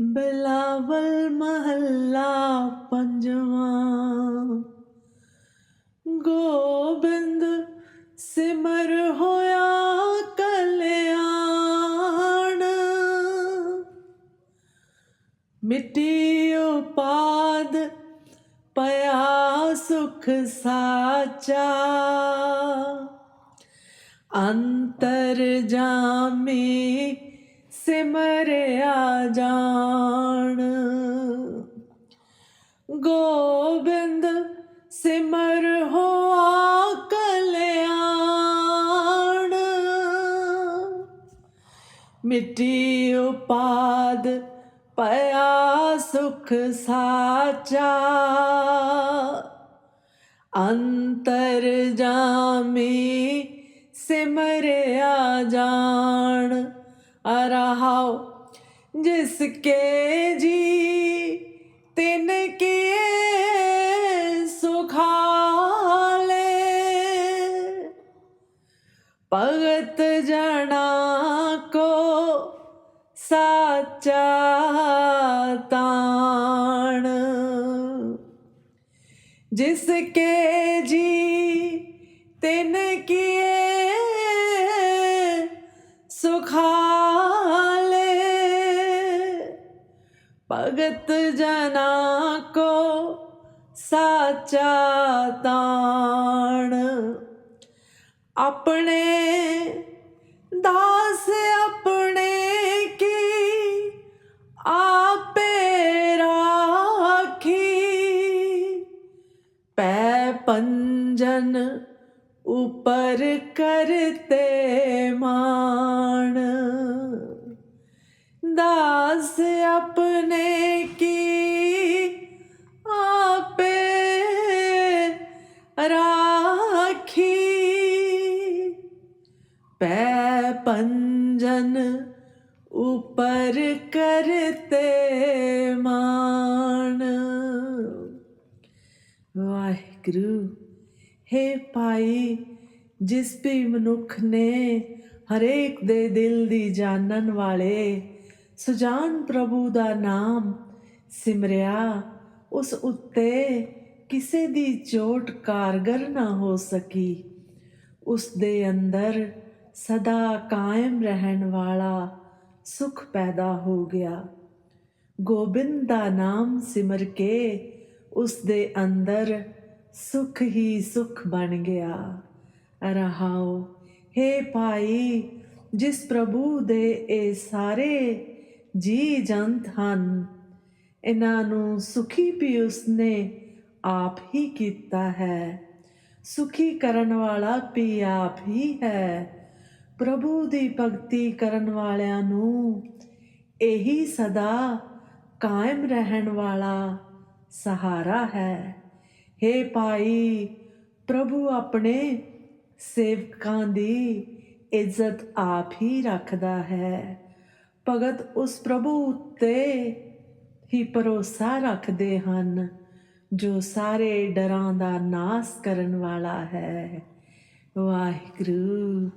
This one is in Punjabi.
ਬਿਲਾਵਲ ਮਹੱਲਾ ਪੰਜਵਾਂ। ਗੋਬਿੰਦ ਸਿਮਰ ਹੋਇਆ ਕਲਿਆਣ। ਮਿੱਟੀ ਉਪਾਦ ਪਿਆ ਸੁਖ ਸਾਚਾ। ਅੰਤਰ ਜਾਮੇ ਸਿਮਰਿਆ ਜਾਣ। ਗੋਬਿੰਦ ਸਿਮਰ ਹੋ ਕਲਿਆਣ। ਮਿੱਟੀ ਉਪਾਦ ਪਿਆ ਸੁਖ ਸਾਚਾ। ਅੰਤਰ ਜਾਮੇ ਸਿਮਰਿਆ ਜਾਣ। ਅਰਹਾਉ ਜਿਸ ਕੇ ਜੀ ਤਿਨ ਕੀਏ ਸੁਖਾਲੇ। ਭਗਤ ਜਣਾ ਕੋ ਸਾਚਾ ਤਾਣ ਜਿਸ ਭਗਤ ਜਨਾ ਕੋ ਸਾਚਾ ਤਾਣ। ਆਪਣੇ ਦਾਸ ਆਪਣੇ ਕੀ? ਆਪੇ ਰਾਖੀ। ਪੈ ਪੰਜਨ ਉਪਰ ਕਰਤੇ ਮਾਣ। ਦਾਸ ਆਪਣੇ ਕੀ ਆਪੇ ਰਾਖੀ ਪੈ ਪੰਜਨ ਉਪਰ ਕਰਤੇ ਮਾਣ ਵਾਹਿਗੁਰੂ ਹੈ ਭਾਈ ਜਿਸ ਵੀ ਮਨੁੱਖ ਨੇ ਹਰੇਕ ਦੇ ਦਿਲ ਦੀ ਜਾਣਨ ਵਾਲੇ ਸੁਜਾਨ ਪ੍ਰਭੂ ਦਾ ਨਾਮ ਸਿਮਰਿਆ, ਉਸ ਉੱਤੇ ਕਿਸੇ ਦੀ ਚੋਟ ਕਾਰਗਰ ਨਾ ਹੋ ਸਕੀ। ਉਸ ਦੇ ਅੰਦਰ ਸਦਾ ਕਾਇਮ ਰਹਿਣ ਵਾਲਾ ਸੁਖ ਪੈਦਾ ਹੋ ਗਿਆ। ਗੋਬਿੰਦ ਦਾ ਨਾਮ ਸਿਮਰ ਕੇ ਉਸ ਦੇ ਅੰਦਰ ਸੁਖ ਹੀ ਸੁਖ ਬਣ ਗਿਆ। ਰਹਾਉ हे ਭਾਈ, ਜਿਸ ਪ੍ਰਭੂ ਦੇ ਇਹ ਸਾਰੇ ਜੀ ਜੰਤ ਹਨ। ਇਹਨਾਂ ਨੂੰ ਸੁਖੀ ਵੀ ਉਸਨੇ ਆਪ ਹੀ ਕੀਤਾ ਹੈ। ਸੁਖੀ ਕਰਨ ਵਾਲਾ ਵੀ ਆਪ ਹੀ ਹੈ। ਪ੍ਰਭੂ ਦੀ ਭਗਤੀ ਕਰਨ ਵਾਲਿਆਂ ਨੂੰ ਇਹੀ ਸਦਾ ਕਾਇਮ ਰਹਿਣ ਵਾਲਾ ਸਹਾਰਾ ਹੈ। हे ਭਾਈ, ਪ੍ਰਭੂ ਆਪਣੇ ਸੇਵਕਾਂ ਦੀ ਇੱਜ਼ਤ ਆਪ ਹੀ ਰੱਖਦਾ ਹੈ। ਭਗਤ ਉਸ ਪ੍ਰਭੂ ਉੱਤੇ ਹੀ ਭਰੋਸਾ ਰੱਖਦੇ ਹਨ, ਜੋ ਸਾਰੇ ਡਰਾਂ ਦਾ ਨਾਸ ਕਰਨ ਵਾਲਾ ਹੈ। ਵਾਹਿਗੁਰੂ।